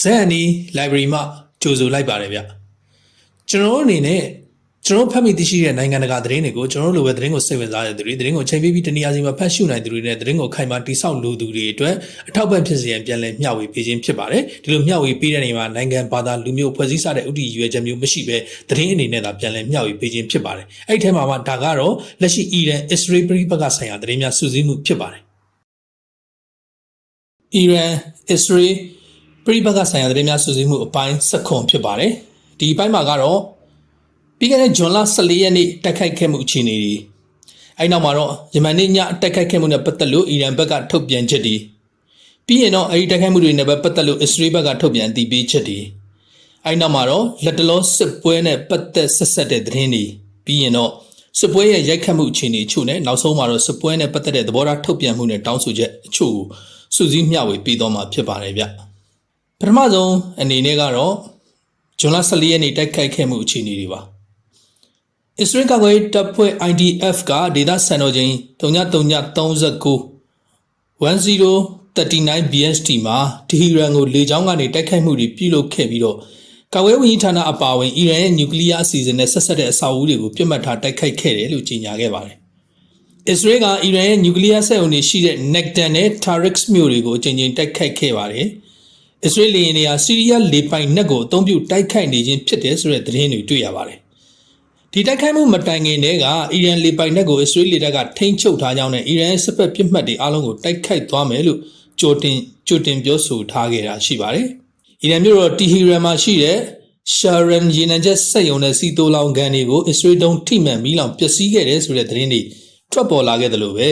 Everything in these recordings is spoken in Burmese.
ဇက်အနီ library မှာကြိုဆိုလိုက်ပါတယ်ဗျကျွန်တော်တို့အနေနဲ့ကျွန်တော်ဖတ်မိသိရှိတဲ့နိုင်ငံတကာသတင်းတွေကိုကျွန်တော်တို့လိုပဲသတင်းကိုစိတ်ဝင်စားတဲ့သူတွေသတင်းကိုချိန်ပြီးပြီးတနည်းအားဖြင့်ဖတ်ရှုနိုင်သူတွေနဲ့သတင်းကိုခိုင်မာတိဆောက်လိုသူတွေအတွက်အထောက်ပံ့ဖြစ်စေရန်ပြန်လည်မျှဝေပေးခြင်းဖြစ်ပါတယ်ဒီလိုမျှဝေပေးတဲ့နေမှာနိုင်ငံဘာသာလူမျိုးဖွဲ့စည်းစတဲ့ဥတီရွယ်ချက်မျိုးမရှိဘဲသတင်းအနေနဲ့သာပြန်လည်မျှဝေပေးခြင်းဖြစ်ပါတယ်အဲ့ဒီထဲမှာမှဒါကတော့လက်ရှိအီရန်အစ္စရေးပြည်ပကဆိုင်ရာသတင်းများစုစည်းမှုဖြစ်ပါတယ်အီရန်အစ္စရေး ပြည်ပကဆိုင်ရာသတင်းများစုစည်းမှုအပိုင်း၁ခွန်ဖြစ်ပါတယ်ဒီအပိုင်းမှာကတော့ပြီးခဲ့တဲ့ဇွန်လ14ရက်နေ့တိုက်ခိုက်ခဲ့မှုအခြေအနေတွေအဲ့နောက်မှာတော့ယမန်နေ့ညတိုက်ခိုက်ခဲ့မှုနဲ့ပတ်သက်လို့အီရန်ဘက်ကထုတ်ပြန်ချက်တွေပြီးရင်တော့အဲ့ဒီတိုက်ခိုက်မှုတွေနဲ့ပဲပတ်သက်လို့အစ္စရေးဘက်ကထုတ်ပြန်အတည်ပြုချက်တွေအဲ့နောက်မှာတော့လက်တလောစစ်ပွဲနဲ့ပတ်သက်ဆက်ဆက်တဲ့သတင်းတွေပြီးရင်တော့စစ်ပွဲရဲ့ရိုက်ခတ်မှုအခြေအနေအချို့နဲ့နောက်ဆုံးမှာတော့စစ်ပွဲနဲ့ပတ်သက်တဲ့သဘောထားထုတ်ပြန်မှုနဲ့တောင်းဆိုချက်အချို့ကိုစုစည်းမျှဝေပေးသွားမှာဖြစ်ပါတယ်ဗျ ပထမဆုံးအနေနဲ့ကတော့ဇွန်လ14ရက်နေ့တိုက်ခိုက်ခဲ့မှုအခြေအနေတွေပါအစ္စရေးကာကွယ်ရေးတပ်ဖွဲ့ IDF ကဒေသစံတော်ချိန်3339 1039 BST မှာတီဟီရန်ကိုလေကြောင်းကနေတိုက်ခိုက်မှုတွေပြုလုပ်ခဲ့ပြီးတော့ကာကွယ်ဝန်ကြီးဌာနအပါအဝင်အီရန်ရဲ့နျူကလ িয়ার အစီအစဉ်နဲ့ဆက်ဆက်တဲ့အဆောက်အဦတွေကိုပြစ်မှတ်ထားတိုက်ခိုက်ခဲ့တယ်လို့ကြေညာခဲ့ပါတယ်။အစ္စရေးကအီရန်ရဲ့နျူကလ িয়ার စက်အုံတွေရှိတဲ့ Nektan နဲ့ Tariq မြို့တွေကိုအကြိမ်ကြိမ်တိုက်ခိုက်ခဲ့ပါတယ်။ အစ္စရေးလေယာဉ်တွေကဆီးရီးယားလေပိုင်နက်ကိုအုံပြုတိုက်ခိုက်နေခြင်းဖြစ်တယ်ဆိုတဲ့သတင်းတွေတွေ့ရပါတယ်။ဒီတိုက်ခိုက်မှုမတိုင်ခင်တည်းကအီရန်လေပိုင်နက်ကိုအစ္စရေးလေတပ်ကထိန်းချုပ်ထားကြောင်းနဲ့အီရန်ရဲ့စစ်ဖက်ပစ်မှတ်တွေအလုံးကိုတိုက်ခိုက်သွားမယ်လို့ကြိုတင်ကြိုတင်ပြောဆိုထားခဲ့တာရှိပါတယ်။အီရန်မြို့တော်တီဟီရန်မှာရှိတဲ့ရှာရန်ရေနံချက်စက်ယုံတဲ့စီတိုလောင်ကန်တွေကိုအစ္စရေးတုံးထိမှန်မီးလောင်ပျက်စီးခဲ့တယ်ဆိုတဲ့သတင်းတွေထွက်ပေါ်လာခဲ့တယ်လို့ပဲ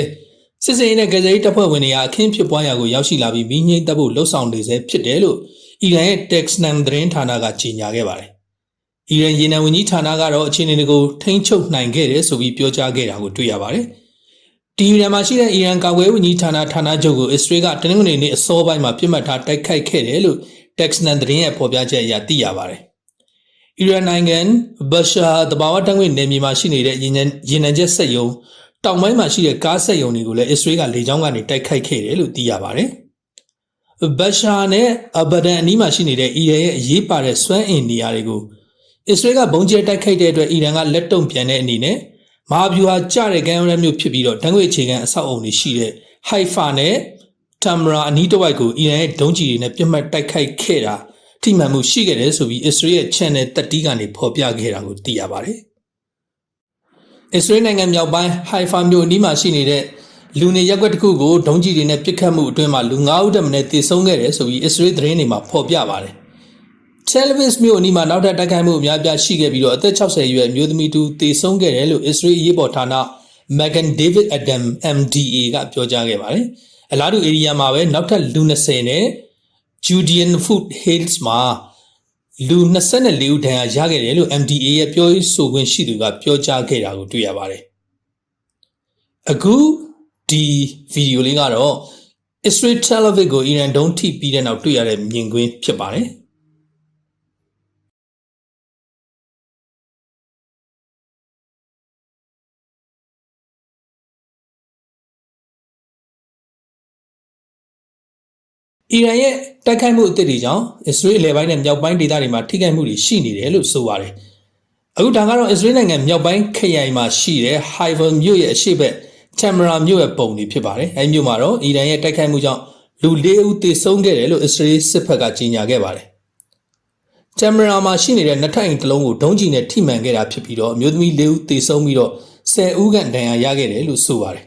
စစ်စင်ရေးနဲ့ကကြရေးတပ်ဖွဲ့ဝင်တွေကအခင်းဖြစ်ပွားရာကိုရောက်ရှိလာပြီးမီးငြိမ်းတပ်ဖို့လှုံ့ဆော်နေဆဲဖြစ်တယ်လို့အီရန်ရဲ့ Texnan သတင်းဌာနကကြေညာခဲ့ပါတယ်။အီရန်ရေနံဝန်ကြီးဌာနကတော့အခြေအနေတွေကိုထိန်းချုပ်နိုင်ခဲ့တယ်ဆိုပြီးပြောကြားခဲ့တာကိုတွေ့ရပါတယ်။တီဟီရန်မှာရှိတဲ့အီရန်ကာကွယ်ဝန်ကြီးဌာနဌာနချုပ်ကိုအစ္စရေးကတနင်္ဂနွေနေ့အစောပိုင်းမှာပြစ်မှတ်ထားတိုက်ခိုက်ခဲ့တယ်လို့ Texnan သတင်းရဲ့ဖော်ပြချက်အရသိရပါတယ်။အီရန်နိုင်ငံဘရှာတဘာဝတန်းခွေနယ်မြေမှာရှိနေတဲ့ရင်ရင်နံချက်စက်ယုံ တောင်ပိုင်းမှာရှိတဲ့ကားစက်ယုံတွေကိုလည်းအစ္စရေးကလေကြောင်းကနေတိုက်ခိုက်ခဲ့တယ်လို့သိရပါတယ်။ဘရှာနဲ့အဘဒန်အနီးမှာရှိနေတဲ့အီရန်ရဲ့အရေးပါတဲ့စွမ်းအင်နေရာတွေကိုအစ္စရေးကဘုံကျဲတိုက်ခိုက်တဲ့အတွက်အီရန်ကလက်တုံ့ပြန်တဲ့အနေနဲ့မဟာဗျူဟာကျတဲ့ကမ်းရိုးမျိုးဖြစ်ပြီးတော့တန်းခွေအခြေခံအဆောက်အုံတွေရှိတဲ့ဟိုက်ဖာနဲ့တမ်ရာအနီးတစ်ဝိုက်ကိုအီရန်ရဲ့ဒုံးကျည်တွေနဲ့ပြစ်မှတ်တိုက်ခိုက်ခဲ့တာထိမှန်မှုရှိခဲ့တယ်ဆိုပြီးအစ္စရေးရဲ့ channel တက်တီးကနေဖော်ပြခဲ့တာကိုသိရပါတယ်။ အစ္စရေးနိုင်ငံမြောက်ပိုင်းဟိုင်ဖာမြို့အနီးမှာရှိနေတဲ့လူနေရပ်ကွက်တစ်ခုကိုဒုံးကျည်တွေနဲ့ပစ်ခတ်မှုအတွင်းမှာလူ9ဦးတက်မနဲ့တေဆုံးခဲ့တယ်ဆိုပြီးအစ္စရေးသတင်းတွေမှာဖော်ပြပါတယ်။ Televis မြို့အနီးမှာနောက်ထပ်တိုက်ခိုက်မှုအများပြားရှိခဲ့ပြီးတော့အသက်60အရွယ်အမျိုးသမီးတူတေဆုံးခဲ့တယ်လို့အစ္စရေးရေးပေါ်ဌာန Megan David Adam MDA ကပြောကြားခဲ့ပါတယ်။အလားတူ area မှာပဲနောက်ထပ်လူ20နဲ့ Judean Food Hills မှာ လူ24ဦးဒဏ်ရာရခဲ့တယ်လို့ MDA ရဲ့ပြောရေးဆိုခွင့်ရှိသူကပြောကြားခဲ့တာကိုတွေ့ရပါတယ်။အခုဒီဗီဒီယိုလေးကတော့ Israel Tel Aviv ကိုအီရန်ဒုံးထိပြီးတဲ့နောက်တွေ့ရတဲ့မြင်ကွင်းဖြစ်ပါတယ်။။ အီရန်ရဲ့တိုက်ခိုက်မှုအသစ်တွေကြောင့်အစ္စရေးအလဲပိုင်းနဲ့မြောက်ပိုင်းဒေသတွေမှာထိခိုက်မှုတွေရှိနေတယ်လို့ဆိုပါတယ်။အခုဒါကတော့အစ္စရေးနိုင်ငံမြောက်ပိုင်းခရိုင်မှာရှိတဲ့ Haifa မြို့ရဲ့အရှေ့ဘက် Tamra မြို့ရဲ့ပုံတွေဖြစ်ပါတယ်။အဲဒီမြို့မှာတော့အီရန်ရဲ့တိုက်ခိုက်မှုကြောင့်လူ၄ဦးသေဆုံးခဲ့တယ်လို့အစ္စရေးစစ်ဘက်ကကြေညာခဲ့ပါတယ်။ Tamra မှာရှိနေတဲ့နှစ်ထိုင်တလုံးကိုဒုံးကျည်နဲ့ထိမှန်ခဲ့တာဖြစ်ပြီးတော့အမျိုးသမီး၄ဦးသေဆုံးပြီးတော့10ဦးခန့်ဒဏ်ရာရခဲ့တယ်လို့ဆိုပါတယ်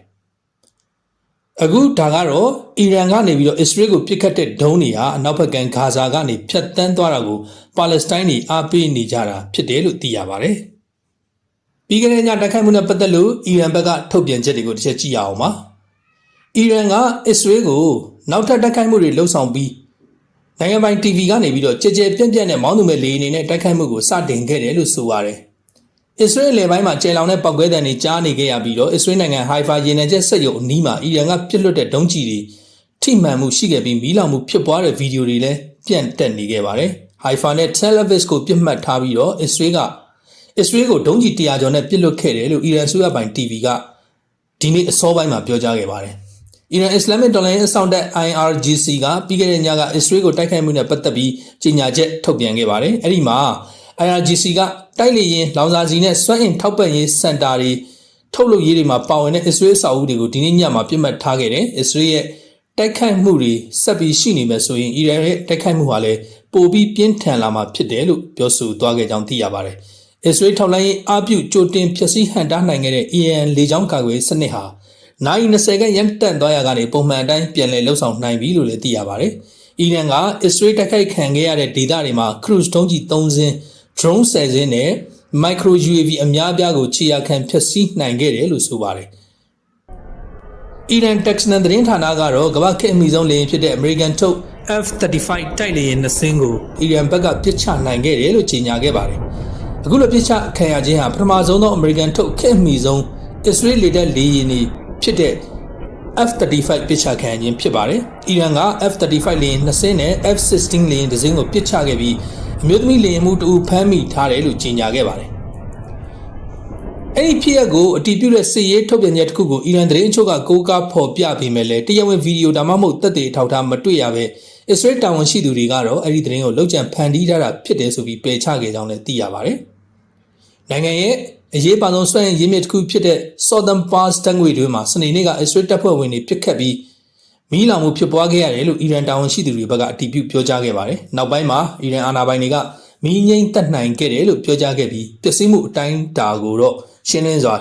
အခုဒါကတော့အီရန်ကနေပြီးတော့အစ္စရေးကိုပစ်ခတ်တဲ့ဒုံးတွေဟာအနောက်ဘက်ကန်ဂါဇာကနေဖျက်ဆီးသွားတာကိုပါလက်စတိုင်းတွေအားပေးနေကြတာဖြစ်တယ်လို့သိရပါတယ်။ပြီးခဲ့တဲ့ညတိုက်ခိုက်မှုနဲ့ပတ်သက်လို့အီရန်ဘက်ကထုတ်ပြန်ချက်တွေကိုတစ်ချက်ကြည့်ရအောင်ပါ။အီရန်ကအစ္စရေးကိုနောက်ထပ်တိုက်ခိုက်မှုတွေလှုံ့ဆော်ပြီးနိုင်ငံပိုင် TV ကနေပြီးတော့ကြဲကြဲပြန့်ပြန့်နဲ့မောင်းသူမဲ့လေအနေနဲ့တိုက်ခိုက်မှုကိုစတင်ခဲ့တယ်လို့ဆိုပါတယ် အစ္စရေးလေပိုင်းမှာကျယ်လောင်တဲ့ပောက်ကွဲတံတွေကြားနေခဲ့ရပြီးတော့အစ္စရေးနိုင်ငံဟိုင်ဖာရေနံချက်စက်ရုံအနီးမှာအီရန်ကပြစ်လွတ်တဲ့ဒုံးကျည်တွေထိမှန်မှုရှိခဲ့ပြီးမီးလောင်မှုဖြစ်ပွားတဲ့ဗီဒီယိုတွေလည်းပြန့်တက်နေခဲ့ပါတယ်။ဟိုင်ဖာနဲ့ Tel Aviv ကိုပြစ်မှတ်ထားပြီးတော့အစ္စရေးကအစ္စရေးကိုဒုံးကျည်100ကျော်နဲ့ပြစ်လွတ်ခဲ့တယ်လို့အီရန်ဆိုရပိုင် TV ကဒီနေ့အစောပိုင်းမှာပြောကြားခဲ့ပါတယ်အီရန်အစ္စလာမစ်တော်လှန်ရေးအစောင့်တပ် IRGC ကပြီးခဲ့တဲ့ညကအစ္စရေးကိုတိုက်ခိုက်မှုနဲ့ပတ်သက်ပြီးကြေညာချက်ထုတ်ပြန်ခဲ့ပါတယ်အဲ့ဒီမှာ IRGC ကတိုက်လေရင်လောင်စာစီနဲ့စွမ်းအင်ထောက်ပံ့ရေးစင်တာတွေထုတ်လုပ်ရေးတွေမှာပါဝင်တဲ့အစ္စရေးအဆောက်အဦတွေကိုဒီနေ့ညမှာပြစ်မှတ်ထားခဲ့တယ်အစ္စရေးရဲ့တိုက်ခိုက်မှုတွေဆက်ပြီးရှိနေမယ်ဆိုရင်အီရန်ရဲ့တိုက်ခိုက်မှုဟာလည်းပိုပြီးပြင်းထန်လာမှာဖြစ်တယ်လို့ပြောဆိုသွားခဲ့ကြောင်းသိရပါတယ်အစ္စရေးထောက်လှမ်းရေးအပြုကြိုတင်ဖျက်ဆီးဟန်တားနိုင်ခဲ့တဲ့ EAN လေကြောင်းကာကွယ်စနစ်ဟာနိုင်20ခန့်ရန်တန့်သွားရကနေပုံမှန်အတိုင်းပြန်လည်လှုပ်ဆောင်နိုင်ပြီလို့လည်းသိရပါတယ်။အီရန်ကအစ္စရေးတိုက်ခိုက်ခံခဲ့ရတဲ့ဒေသတွေမှာ cruise တုံးကြီး3စင်း drone 10စင်းနဲ့ micro UAV အများအပြားကိုခြေရာခံဖျက်ဆီးနိုင်ခဲ့တယ်လို့ဆိုပါတယ်။အီရန်တက်စနန်သတင်းဌာနကတော့ကမ္ဘာခေတ်အမီဆုံးလေယာဉ်ဖြစ်တဲ့ American ထုတ် F-35 တိုက်လေယာဉ်နှစ်စင်းကိုအီရန်ဘက်ကပစ်ချနိုင်ခဲ့တယ်လို့ကြေညာခဲ့ပါတယ်။အခုလိုပစ်ချခံရခြင်းဟာပထမဆုံးသော American ထုတ်ခေတ်အမီဆုံး Israel လေတပ်လေယာဉ်တွေဖြစ်တဲ့ F-35 ပစ်ချခံရခြင်းဖြစ်ပါတယ်။အီရန်က F-35 လေယာဉ်နှစ်စင်းနဲ့ F-16 လေယာဉ်တစ်စင်းကိုပစ်ချခဲ့ပြီး အမျိုးသမီးလေယာဉ်မှုတအူဖမ်းမိထားတယ်လို့ကြေညာခဲ့ပါတယ်။အဲ့ဒီဖြစ်ရပ်ကိုအတည်ပြုတဲ့စစ်ရေးထုတ်ပြန်ချက်တစ်ခုကိုအီရန်သတင်းအချို့ကကိုးကားဖော်ပြပေမဲ့လည်းတရားဝင်ဗီဒီယိုဒါမှမဟုတ်သက်သေထောက်ထားမတွေ့ရပဲအစ္စရေးတာဝန်ရှိသူတွေကတော့အဲ့ဒီသတင်းကိုလောက်ကျန်ဖန်တီးထားတာဖြစ်တယ်ဆိုပြီးပယ်ချခဲ့ကြောင်းလည်းသိရပါတယ်။နိုင်ငံရဲ့အရေးပါဆုံးစွမ်းရည်ရင်းမြစ်တစ်ခုဖြစ်တဲ့ Southern Pass တငွေတွေမှာစနေနေ့ကအစ္စရေးတပ်ဖွဲ့ဝင်တွေပစ်ခတ်ပြီး မီးလောင်မှုဖြစ်ပွားခဲ့ရတယ်လို့အီရန်တာဝန်ရှိသူတွေဘက်ကအတည်ပြုပြောကြားခဲ့ပါတယ်။နောက်ပိုင်းမှာအီရန်အာဏာပိုင်တွေကမီးငိမ့်တက်နိုင်ခဲ့တယ်လို့ပြောကြားခဲ့ပြီးပျက်စီးမှုအတိုင်းတာကိုတော့ရှင်းလင်းစွာ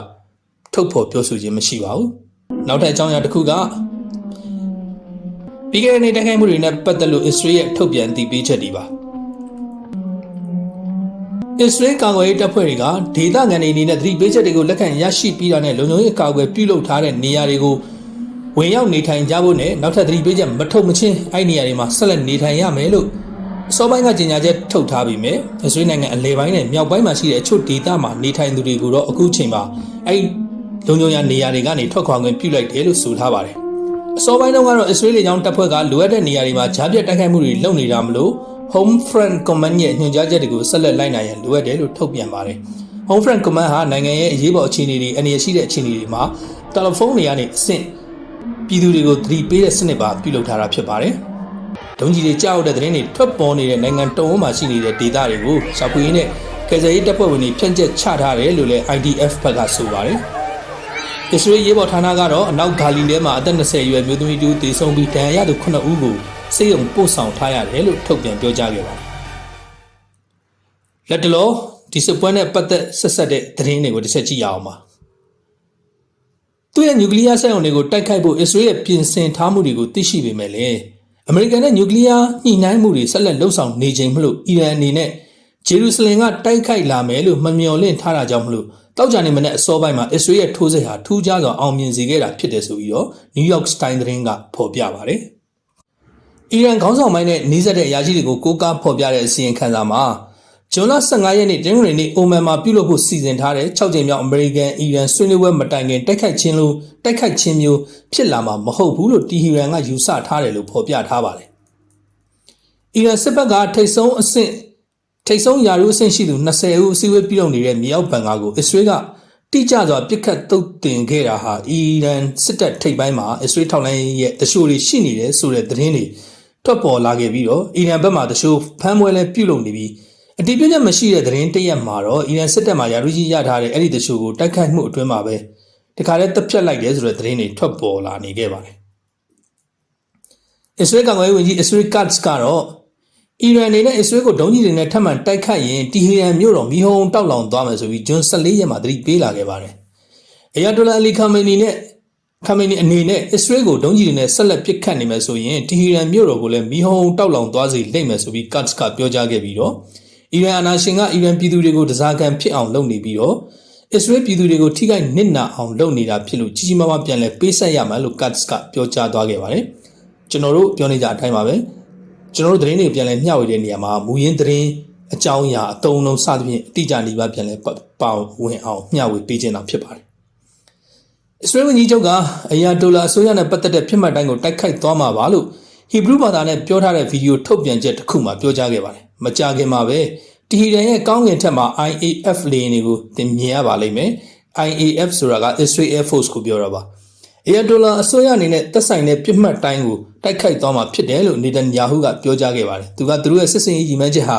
ထုတ်ဖော်ပြောဆိုခြင်းမရှိပါဘူး။နောက်ထပ်အကြောင်းအရာတစ်ခုကပြီးခဲ့တဲ့နေ့တိုက်ခိုက်မှုတွေနဲ့ပတ်သက်လို့အစ္စရေးရဲ့ထုတ်ပြန်တည်ပြီးချက်တွေပါ။အစ္စရေးကာကွယ်ရေးတပ်ဖွဲ့တွေကဒေသခံတွေအနေနဲ့သတိပေးချက်တွေကိုလက်ခံရရှိပြီးတာနဲ့လုံခြုံရေးအကာအကွယ်ပြုလုပ်ထားတဲ့နေရာတွေကို ဝင်ရောက်နေထိုင်ကြဖို့နဲ့နောက်ထပ်သတိပေးချက်မထုတ်မချင်းအဲ့နေရာတွေမှာဆက်လက်နေထိုင်ရမယ်လို့အစောပိုင်းကကြေညာချက်ထုတ်ထားပြီးမြဲအစ္စရေးနိုင်ငံအလဲပိုင်းနဲ့မြောက်ပိုင်းမှာရှိတဲ့အချို့ဒေသမှာနေထိုင်သူတွေကိုတော့အခုချိန်မှာအဲ့လုံခြုံရနေရာတွေကနေထွက်ခွာခွင့်ပြုလိုက်တယ်လို့ဆိုထားပါတယ်အစောပိုင်းတုန်းကတော့အစ္စရေးလေကြောင်းတပ်ဖွဲ့ကလိုအပ်တဲ့နေရာတွေမှာဂျားပြတ်တိုက်ခိုက်မှုတွေလုပ်နေတာမလို့ Home Front Command ရဲ့ညွှန်ကြားချက်တွေကိုဆက်လက်လိုက်နိုင်ရန်လိုအပ်တယ်လို့ထုတ်ပြန်ပါတယ်။ Home Front Command ဟာနိုင်ငံရဲ့အရေးပေါ်အခြေအနေတွေအနေရရှိတဲ့အခြေအနေတွေမှာတယ်လီဖုန်းတွေကနေအဆင့် ပြည်သူတွေကိုသတိပေးတဲ့စနစ်ပါပြုလုပ်ထားတာဖြစ်ပါတယ်။ဒုံးကြီးတွေကြောက်တဲ့သတင်းတွေထွက်ပေါ်နေတဲ့နိုင်ငံတုံးဝန်းမှာရှိနေတဲ့ဒေသတွေကိုရှာဖွေရင်းနဲ့ကယ်ဆယ်ရေးတပ်ဖွဲ့ဝင်တွေဖြန့်ကျက်ချထားတယ်လို့လည်း IDF ဘက်ကဆိုပါတယ်။အစ္စရေးရေးပေါ်ဌာနကတော့အနောက်ဂါလီထဲမှာအသက်20အရွယ်မျိုးသမီးတူတေဆုံးပြီးဒဏ်ရာရသူ9ဦးကိုစေယုံပို့ဆောင်ထားရတယ်လို့ထုတ်ပြန်ပြောကြားခဲ့ပါတယ်။လက်တလောဒီစစ်ပွဲနဲ့ပတ်သက်ဆက်ဆက်တဲ့သတင်းတွေကိုတစ်ချက်ကြည့်ရအောင်ပါ။ သူ့ရဲ့နျူကလ িয়ার စက်ရုံတွေကိုတိုက်ခိုက်ဖို့အစ္စရေးရဲ့ပြင်ဆင်ထားမှုတွေကိုသိရှိပေမဲ့လည်းအမေရိကန်နဲ့နျူကလ িয়ার ညှိနှိုင်းမှုတွေဆက်လက်လှုပ်ဆောင်နေချိန်မလို့အီရန်အနေနဲ့ဂျေရုဆလင်ကတိုက်ခိုက်လာမယ်လို့မမျှော်လင့်ထားတာကြောင့်မလို့တောက်ကြနေမနဲ့အစောပိုင်းမှာအစ္စရေးရဲ့ထိုးစစ်ဟာထူးခြားစွာအောင်မြင်စေခဲ့တာဖြစ်တယ်ဆိုပြီးတော့ New York Times သတင်းကဖော်ပြပါတယ်။အီရန်ခေါင်းဆောင်ပိုင်းနဲ့နှီးစပ်တဲ့အရာရှိတွေကိုကိုးကားဖော်ပြတဲ့အစီရင်ခံစာမှာ ဂျွန်လ15ရက်နေ့တင်းဂရီနေ့အိုမန်မှာပြုလုပ်ဖို့စီစဉ်ထားတဲ့6ကြိမ်မြောက်အမေရိကန်အီရန်ဆွေးနွေးပွဲမတိုင်ခင်တိုက်ခိုက်ခြင်းလို့တိုက်ခိုက်ခြင်းမျိုးဖြစ်လာမှာမဟုတ်ဘူးလို့တီဟီရန်ကယူဆထားတယ်လို့ဖော်ပြထားပါတယ်။အီရန်စစ်ဘက်ကထိတ်ဆုံးအဆင့်ထိတ်ဆုံးယာရုအဆင့်ရှိသူ20ဦးအစည်းအဝေးပြုလုပ်နေတဲ့မြောက်ဘန်ကာကိုအစ္စရေးကတိကျစွာပြစ်ခတ်တုတ်တင်ခဲ့တာဟာအီရန်စစ်တပ်ထိပ်ပိုင်းမှာအစ္စရေးထောက်လှမ်းရေးရဲ့တရှိုးတွေရှိနေတယ်ဆိုတဲ့သတင်းတွေထွက်ပေါ်လာခဲ့ပြီးတော့အီရန်ဘက်မှတရှိုးဖမ်းပွဲလဲပြုလုပ်နေပြီး အတိအကျမရှိတဲ့သတင်းတရက်မှာတော့အီရန်စစ်တပ်မှယာရုကြီးရထားတဲ့အဲ့ဒီတရှိုးကိုတိုက်ခိုက်မှုအတွင်းမှာပဲတခါတည်းတပ်ဖြတ်လိုက်တယ်ဆိုတဲ့သတင်းတွေထွက်ပေါ်လာနေခဲ့ပါတယ်အစ္စရေးကောင်ရေးဝန်ကြီးအစ္စရေးကတ်စ်ကတော့အီရန်အနေနဲ့အစ္စရေးကိုဒုံးကျည်တွေနဲ့ထပ်မံတိုက်ခတ်ရင်တီဟီရန်မြို့တော်မီဟုံတောက်လောင်သွားမယ်ဆိုပြီးဂျွန်14ရက်မှာသတိပေးလာခဲ့ပါတယ်။အယာတိုလာအလီခါမေနီနဲ့ခါမေနီအနေနဲ့အစ္စရေးကိုဒုံးကျည်တွေနဲ့ဆက်လက်ပစ်ခတ်နေမယ်ဆိုရင်တီဟီရန်မြို့တော်ကိုလည်းမီဟုံတောက်လောင်သွားစေလိမ့်မယ်ဆိုပြီးကတ်စ်ကပြောကြားခဲ့ပြီးတော့ အီရန်အာဏာရှင်ကအီရန်ပြည်သူတွေကိုတစားကန်ဖြစ်အောင်လုပ်နေပြီးတော့အစ္စရေးပြည်သူတွေကိုထိခိုက်နစ်နာအောင်လုပ်နေတာဖြစ်လို့ကြီးကြီးမားမားပြန်လဲပေးဆက်ရမယ်လို့ကတ်စ်ကပြောကြားသွားခဲ့ပါတယ်။ကျွန်တော်တို့ပြောနေကြအတိုင်းပါပဲကျွန်တော်တို့သတင်းတွေပြန်လဲမျှဝေတဲ့နေရာမှာမူရင်းသတင်းအကြောင်းအရာအတုံးလုံးစသဖြင့်အတိအကျနေပါပြန်လဲပေါဝင်အောင်မျှဝေပေးခြင်းတာဖြစ်ပါတယ်။အစ္စရေးဝန်ကြီးချုပ်ကအယာတိုလာအစိုးရနဲ့ပတ်သက်တဲ့ဖြစ်မှတ်တိုင်းကိုတိုက်ခိုက်သွားမှာပါလို့ဟီဘရုဘာသာနဲ့ပြောထားတဲ့ဗီဒီယိုထုတ်ပြန်ချက်တစ်ခုမှာပြောကြားခဲ့ပါတယ်။ မကြာခင်မှာပဲတီဟီရန်ရဲ့ကောင်းကင်ထက်မှာ IAF လေယာဉ်တွေကိုသင်မြင်ရပါလိမ့်မယ်။ IAF ဆိုတာက Israel Air Force ကိုပြောတာပါ။အယတိုလာအစိုးရအနေနဲ့တက်ဆိုင်တဲ့ပြစ်မှတ်တိုင်းကိုတိုက်ခိုက်သွားမှာဖြစ်တယ်လို့နေတန်ယာဟုကပြောကြားခဲ့ပါတယ်။သူကသူတို့ရဲ့စစ်စင်ရေးရည်မှန်းချက်ဟာ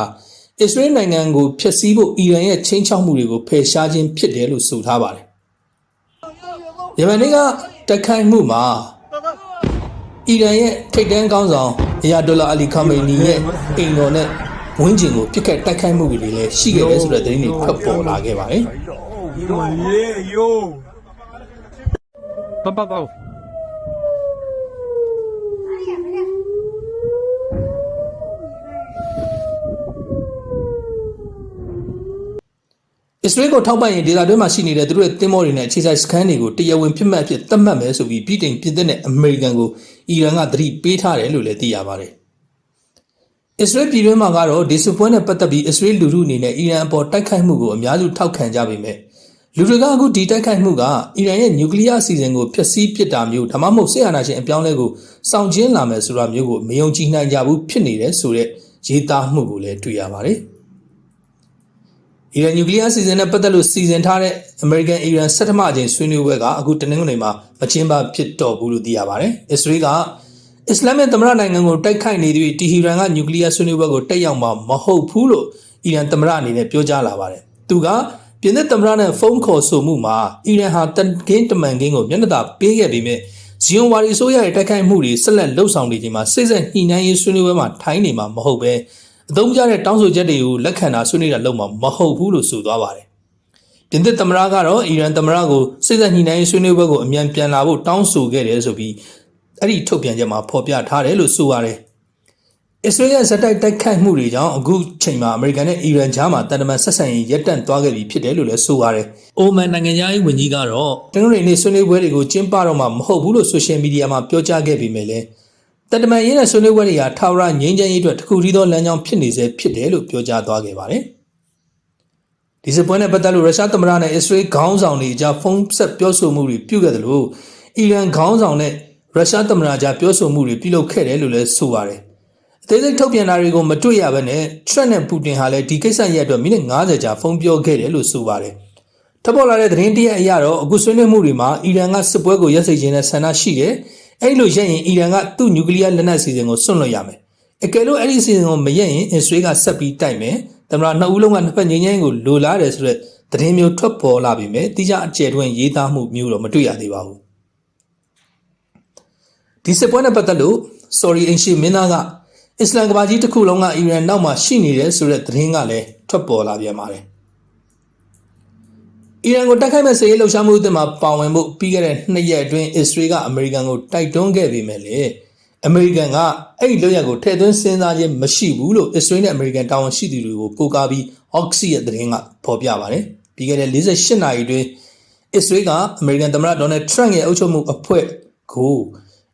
အစ္စရေးနိုင်ငံကိုဖျက်ဆီးဖို့အီရန်ရဲ့ချင်းချောက်မှုတွေကိုဖယ်ရှားခြင်းဖြစ်တယ်လို့ဆိုထားပါတယ်။ယမန်နေ့ကတိုက်ခိုက်မှုမှာအီရန်ရဲ့ထိပ်တန်းကောင်းဆောင်အယာတိုလာအလီခါမေနီရဲ့အိမ်တော်နဲ့ ဝင်းကျင်ကိုပြစ်ခတ်တိုက်ခိုက်မှုတွေလည်းရှိခဲ့တယ်ဆိုတဲ့သတင်းတွေထွက်ပေါ်လာခဲ့ပါတယ်။ ¡Yo! ¡Yo! ¿Qué ha pasado? အစ္စရေးကိုထောက်ပံ့ရင်ဒေသတွင်းမှာရှိနေတဲ့သူတို့ရဲ့တင်းမောတွေနဲ့အခြေစိုက်စခန်းတွေကိုတရားဝင်ပြစ်မှတ်အဖြစ်သတ်မှတ်မယ်ဆိုပြီးပြည်တိုင်ပြည်သက်နဲ့အမေရိကန်ကိုအီရန်ကသတိပေးထားတယ်လို့လည်းသိရပါတယ်။ အစ္စရေးပြည်တွင်းမှာကတော့ဒီစစ်ပွဲနဲ့ပတ်သက်ပြီးအစ္စရေးလူထုအနေနဲ့အီရန်အပေါ်တိုက်ခိုက်မှုကိုအများစုထောက်ခံကြပေမဲ့လူတွေကအခုဒီတိုက်ခိုက်မှုကအီရန်ရဲ့နျူကလ িয়ার အစီအစဉ်ကိုဖျက်ဆီးပစ်တာမျိုးဒါမှမဟုတ်ဆေးအာဏာရှင်အပြောင်းအလဲကိုစောင့်ကျဉ်လာမယ်ဆိုတာမျိုးကိုမယုံကြည်နိုင်ကြဘူးဖြစ်နေတယ်ဆိုတဲ့ရေးသားမှုကိုလည်းတွေ့ရပါတယ်။ အီရန်နျူကလ িয়ার စီစဉ်နဲ့ပတ်သက်လို့စီစဉ်ထားတဲ့အမေရိကန်အီရန်ဆက်ထမအကြိမ်ဆွေးနွေးပွဲကအခုတနင်္ဂနွေမှာမကျင်းပဖြစ်တော့ဘူးလို့သိရပါတယ်။အစ္စရေးက အစ္စလာမစ်သမ္မတနိုင်ငံကိုတိုက်ခိုက်နေသည့်တီဟီရန်ကနျူကလ িয়ার ဆွေးနွေးပွဲကိုတက်ရောက်မှာမဟုတ်ဘူးလို့အီရန်သမ္မတအနေနဲ့ပြောကြားလာပါတယ်။သူကပြင်သစ်သမ္မတနဲ့ဖုန်းခေါ်ဆိုမှုမှာအီရန်ဟာတန်ကင်းတမန်ကင်းကိုမျက်နှာသာပေးခဲ့ပြီးမြဲဇီယွန်ဝါဒီဆိုရရဲ့တိုက်ခိုက်မှုတွေဆက်လက်လှုပ်ဆောင်နေချိန်မှာစိတ်ဆက်ညှိနှိုင်းရေးဆွေးနွေးပွဲမှာထိုင်းနေမှာမဟုတ်ပဲအသုံးကျတဲ့တောင်းဆိုချက်တွေကိုလက်ခံတာဆွေးနွေးတာလုပ်မှာမဟုတ်ဘူးလို့ဆိုသွားပါတယ်။ပြင်သစ်သမ္မတကတော့အီရန်သမ္မတကိုစိတ်ဆက်ညှိနှိုင်းရေးဆွေးနွေးပွဲကိုအမြန်ပြန်လာဖို့တောင်းဆိုခဲ့တယ်ဆိုပြီး အဲ့ဒီထုတ်ပြန်ချက်မှာဖော်ပြထားတယ်လို့ဆိုပါတယ်။အစ္စရေးရဲ့ဇက်တိုက်တိုက်ခိုက်မှုတွေကြောင့်အခုချိန်မှာအမေရိကန်နဲ့အီရန်ကြားမှာတန်တမန်ဆက်ဆံရေးရပ်တန့်သွားခဲ့ပြီဖြစ်တယ်လို့လည်းဆိုပါတယ်။အိုမန်နိုင်ငံသားရေးဝန်ကြီးကတော့တနင်္ဂနွေနေ့ဆွေးနွေးပွဲတွေကိုကျင်းပတော့မှာမဟုတ်ဘူးလို့ဆိုရှယ်မီဒီယာမှာပြောကြားခဲ့ပေမဲ့လည်းတန်တမန်ရေးနဲ့ဆွေးနွေးပွဲတွေဟာထာဝရငြိမ်းချမ်းရေးအတွက်တစ်ခုတည်းသောလမ်းကြောင်းဖြစ်နေစေဖြစ်တယ်လို့ပြောကြားသွားခဲ့ပါတယ်။ဒီစပွဲနဲ့ပတ်သက်လို့ရုရှားသမ္မတနဲ့အစ္စရေးခေါင်းဆောင်တွေကြားဖုန်းဆက်ပြောဆိုမှုတွေပြုခဲ့တယ်လို့အီရန်ခေါင်းဆောင်နဲ့ ရုရှားသမ္မတကြားပြောဆိုမှုတွေပြုလုပ်ခဲ့တယ်လို့လည်းဆိုပါတယ်။အသေးစိတ်ထုတ်ပြန်တာတွေကိုမတွေ့ရဘဲနဲ့ထရက်နဲ့ပူတင်ဟာလည်းဒီကိစ္စရဲ့အတွက်မိနစ်90ကြာဖုန်းပြောခဲ့တယ်လို့ဆိုပါတယ်။ထပ်ပေါ်လာတဲ့သတင်းတရက်အရတော့အခုဆွေးနွေးမှုတွေမှာအီရန်ကစစ်ပွဲကိုရပ်စေခြင်းနဲ့ဆန္ဒရှိတယ်။အဲ့လိုရက်ရင်အီရန်ကသူ့နျူကလ িয়ার လက်နက်စီစဉ်ကိုစွန့်လွတ်ရမယ်။အကယ်လို့အဲ့ဒီစီစဉ်ကိုမရက်ရင်အစ္စရေးကဆက်ပြီးတိုက်မယ်။သမ္မတနှစ်ဦးလုံးကနှစ်ဖက်ငြိမ်းချမ်းကိုလိုလားတယ်ဆိုတဲ့သတင်းမျိုးထွက်ပေါ်လာပြီမဲ့တိကျအကျယ်တွင်ရေးသားမှုမျိုးတော့မတွေ့ရသေးပါဘူး။ ဒီစစ်ပွဲနဲ့ပတ်သက်လို့ sorry အင်ရှိမင်းသားကအစ္စလမ်ကဘာကြီးတစ်ခုလုံးကအီရန်နောက်မှာရှိနေတယ်ဆိုတဲ့သတင်းကလည်းထွက်ပေါ်လာပြန်ပါတယ်။အီရန်ကိုတိုက်ခိုက်မဲ့စစ်ရေးလှုပ်ရှားမှုအသစ်မှာပါဝင်ဖို့ပြီးခဲ့တဲ့နှစ်ရက်အတွင်းအစ္စရေးကအမေရိကန်ကိုတိုက်တွန်းခဲ့ပေမဲ့လည်းအမေရိကန်ကအဲ့ဒီလုပ်ရက်ကိုထည့်သွင်းစဉ်းစားခြင်းမရှိဘူးလို့အစ္စရေးနဲ့အမေရိကန်တာဝန်ရှိသူတွေကိုကိုးကားပြီး Oxy ရဲ့သတင်းကဖော်ပြပါတယ်။ပြီးခဲ့တဲ့48နာရီအတွင်းအစ္စရေးကအမေရိကန်သမ္မတဒေါ်နယ်ထရန့်ရဲ့အုပ်ချုပ်မှုအဖွဲ့ကို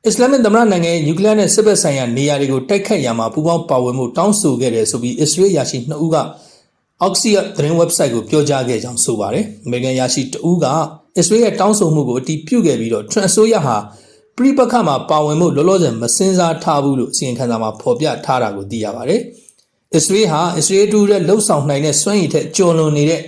အစ္စလာမစ်သမ္မတနိုင်ငံရဲ့နျူကလ িয়ার နဲ့စစ်ဘက်ဆိုင်ရာနေရာတွေကိုတိုက်ခတ်ရမှာပူးပေါင်းပါဝင်မှုတောင်းဆိုခဲ့တယ်ဆိုပြီးအစ္စရေးရာရှိ2ဦးက Oxia သတင်း website ကိုပြောကြားခဲ့ကြောင်းဆိုပါတယ်။အမေရိကန်ရာရှိ2ဦးကအစ္စရေးရဲ့တောင်းဆိုမှုကိုအတည်ပြုခဲ့ပြီးတော့ Transoya ဟာပြိပခမှာပါဝင်မှုလောလောဆယ်မစင်စားထားဘူးလို့အစီရင်ခံစာမှာဖော်ပြထားတာကိုသိရပါတယ်။အစ္စရေးဟာအစ္စရေးတူရဲ့လှုပ်ဆောင်နိုင်တဲ့စွမ်းရည်ထက်ကျော်လွန်နေတဲ့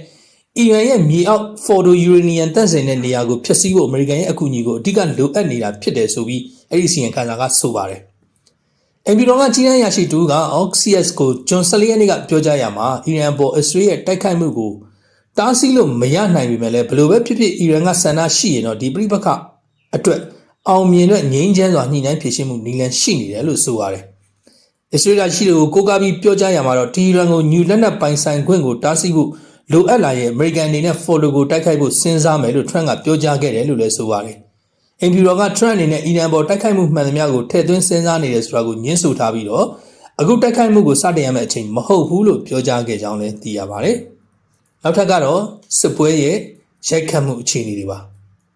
အီရန်ရဲ့မြေအောက်ဖော်ဒိုယူရေနီယံတန့်စင်တဲ့နေရာကိုဖျက်ဆီးဖို့အမေရိကန်ရဲ့အကူအညီကိုအဓိကလိုအပ်နေတာဖြစ်တယ်ဆိုပြီး အဲ့ဒီအစီရင်ခံစာကဆိုပါတယ်။အန်ဘီရောကကြီးတန်းရရှိတူက Oxius ကိုဂျွန်ဆလီယန်ကပြောကြားရမှာအီရန်ပေါ်အစ္စရေးရဲ့တိုက်ခိုက်မှုကိုတားဆီးလို့မရနိုင်ပေမဲ့လည်းဘလို့ပဲဖြစ်ဖြစ်အီရန်ကဆန္ဒရှိရင်တော့ဒီပြိပခအတွက်အောင်မြင်တဲ့ငြိမ်းချမ်းစွာညှိနှိုင်းဖြေရှင်းမှုနည်းလမ်းရှိနေတယ်လို့ဆိုပါတယ်။အစ္စရေးကရှိလို့ကိုကားပြီးပြောကြားရမှာတော့တီရန်ကိုညူလက်နက်ပိုင်ဆိုင်ခွင့်ကိုတားဆီးဖို့လိုအပ်လာရဲ့အမေရိကန်အနေနဲ့ဖော်လိုကိုတိုက်ခိုက်ဖို့စဉ်းစားမယ်လို့ထရန့်ကပြောကြားခဲ့တယ်လို့လည်းဆိုပါတယ်။ အင်ဖြူတော်ကထရန့်အနေနဲ့အီရန်ပေါ်တိုက်ခိုက်မှုမှန်သမျှကိုထည့်သွင်းစဉ်းစားနေတယ်ဆိုတာကိုညှင်းဆိုထားပြီးတော့အခုတိုက်ခိုက်မှုကိုစတင်ရမယ့်အချိန်မဟုတ်ဘူးလို့ပြောကြားခဲ့ကြောင်းလည်းသိရပါတယ်။နောက်ထပ်ကတော့စစ်ပွဲရဲ့ရိုက်ခတ်မှုအခြေအနေတွေပါ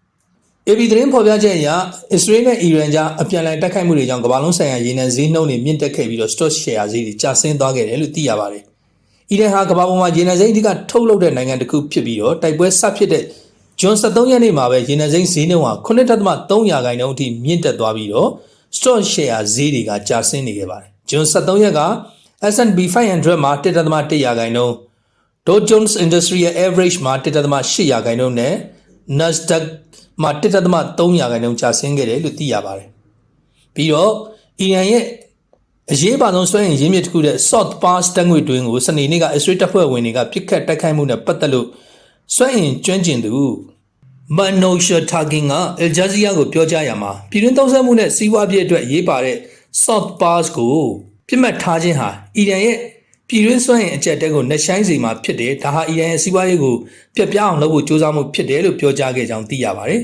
။ AB သတင်းဖော်ပြချက်အရအစ္စရေးနဲ့အီရန်ကြားအပြန်အလှန်တိုက်ခိုက်မှုတွေကြောင့်ကမ္ဘာလုံးဆိုင်ရာရေနံဈေးနှုန်းတွေမြင့်တက်ခဲ့ပြီးတော့ stock share ဈေးတွေကျဆင်းသွားခဲ့တယ်လို့သိရပါတယ်။အီရန်ဟာကမ္ဘာပေါ်မှာရေနံစိမ်းအဓိကထုတ်လုပ်တဲ့နိုင်ငံတစ်ခုဖြစ်ပြီးတော့တိုက်ပွဲဆဖြစ်တဲ့ ဂျွန်73ရက်နေ့မှာပဲရေနံစိမ်းဈေးနှုန်းဟာ9.3ရာခိုင်နှုန်းအထိမြင့်တက်သွားပြီးတော့ stock share ဈေးတွေကကျဆင်းနေခဲ့ပါတယ်။ဂျွန်73ရက်က S&P 500မှာ1.1ရာခိုင်နှုန်း Dow Jones Industrial Average မှာ1.8ရာခိုင်နှုန်းနဲ့ Nasdaq မှာ1.3ရာခိုင်နှုန်းကျဆင်းခဲ့တယ်လို့သိရပါတယ်။ပြီးတော့အီရန်ရဲ့အရေးပါဆုံးစွမ်းအင်ရင်းမြစ်တစ်ခုတဲ့ South Pass တန်ငွေတွင်းကိုစနေနေ့ကအစ္စရေးတပ်ဖွဲ့ဝင်တွေကပစ်ခတ်တိုက်ခိုက်မှုနဲ့ပတ်သက်လို့ စွမ်းအင်ကျွမ်းကျင်သူမန်နိုရှာတာဂင်ကအယ်ဂျာဇီယာကိုပြောကြားရမှာပြည်တွင်းသုံးစွဲမှုနဲ့စီးပွားရေးအတွက်အရေးပါတဲ့ South Pass ကိုပြစ်မှတ်ထားခြင်းဟာအီရန်ရဲ့ပြည်တွင်းစွမ်းအင်အကျက်တဲကိုနှဆိုင်စီမှာဖြစ်တယ်ဒါဟာအီရန်ရဲ့စီးပွားရေးကိုပြက်ပြားအောင်လုပ်ဖို့ကြိုးစားမှုဖြစ်တယ်လို့ပြောကြားခဲ့ကြောင်းသိရပါတယ်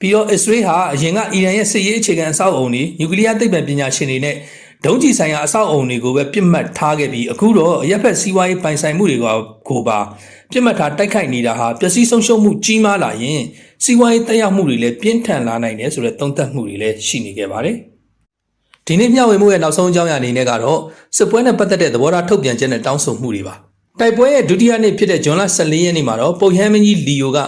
ပြီးတော့အစ္စရေးဟာအရင်ကအီရန်ရဲ့စစ်ရေးအခြေခံအဆောက်အုံတွေနျူကလ িয়ার သိပ္ပံပညာရှင်တွေနဲ့ ဒုံးကျည်ဆိုင်ရာအဆောက်အုံတွေကိုပဲပြစ်မှတ်ထားခဲ့ပြီးအခုတော့အရက်ဖက်စီးပွားရေးပိုင်ဆိုင်မှုတွေကိုကိုပါပြစ်မှတ်ထားတိုက်ခိုက်နေတာဟာပျက်စီးဆုံးရှုံးမှုကြီးမားလာရင်စီးပွားရေးတက်ရောက်မှုတွေလည်းပြင်းထန်လာနိုင်တယ်ဆိုတဲ့သုံးသပ်မှုတွေလည်းရှိနေခဲ့ပါတယ်ဒီနေ့မျှဝေမှုရဲ့နောက်ဆုံးအကြောင်းအရာအနေနဲ့ကတော့စစ်ပွဲနဲ့ပတ်သက်တဲ့သဘောထားထုတ်ပြန်ချက်နဲ့တောင်းဆိုမှုတွေပါတိုက်ပွဲရဲ့ဒုတိယနေ့ဖြစ်တဲ့ဇွန်လ14ရက်နေ့မှာတော့ပုတ်ဟမ်းမင်းကြီးလီယိုက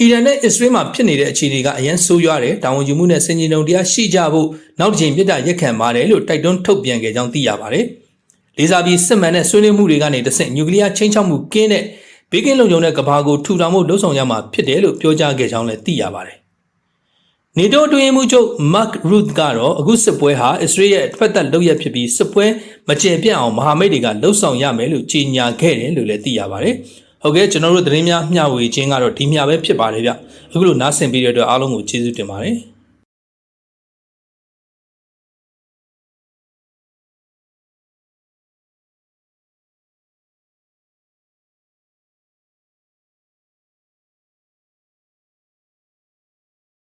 အီရန်နဲ့အစ္စရေးမှာဖြစ်နေတဲ့အခြေအနေကအရန်ဆိုးရွားတယ်တာဝန်ယူမှုနဲ့စင်ကြီးတုံတရားရှိကြဖို့နောက်တစ်ချိန်ပြစ်ဒဏ်ရက်ခံပါတယ်လို့တိုက်တွန်းထုတ်ပြန်ခဲ့ကြောင်းသိရပါတယ်လေးစားပြီးစစ်မှန်တဲ့ဆွေးနွေးမှုတွေကနေတဆင့်နျူကလ িয়ার ချင်းချောက်မှုကင်းတဲ့ဘေးကင်းလုံခြုံတဲ့ကဘာကိုထူထောင်ဖို့လှုံ့ဆော်ရမှာဖြစ်တယ်လို့ပြောကြားခဲ့ကြောင်းလည်းသိရပါတယ်နေတိုးအတွင်းမှုချုပ်မတ်ရုတ်ကတော့အခုစစ်ပွဲဟာအစ္စရေးရဲ့ဖက်သက်လုပ်ရဖြစ်ပြီးစစ်ပွဲမကျေပြတ်အောင်မဟာမိတ်တွေကလှုံ့ဆော်ရမယ်လို့ကြေညာခဲ့တယ်လို့လည်းသိရပါတယ်။ ဟုတ်ကဲ့ကျွန်တော်တို့သတင်းများမျှဝေခြင်းကတော့ဒီမျှပဲဖြစ်ပါတယ်ဗျ။အခုလိုနားဆင်ပြီးတဲ့အတွက်အားလုံးကိုကျေးဇူးတင်ပါတယ်။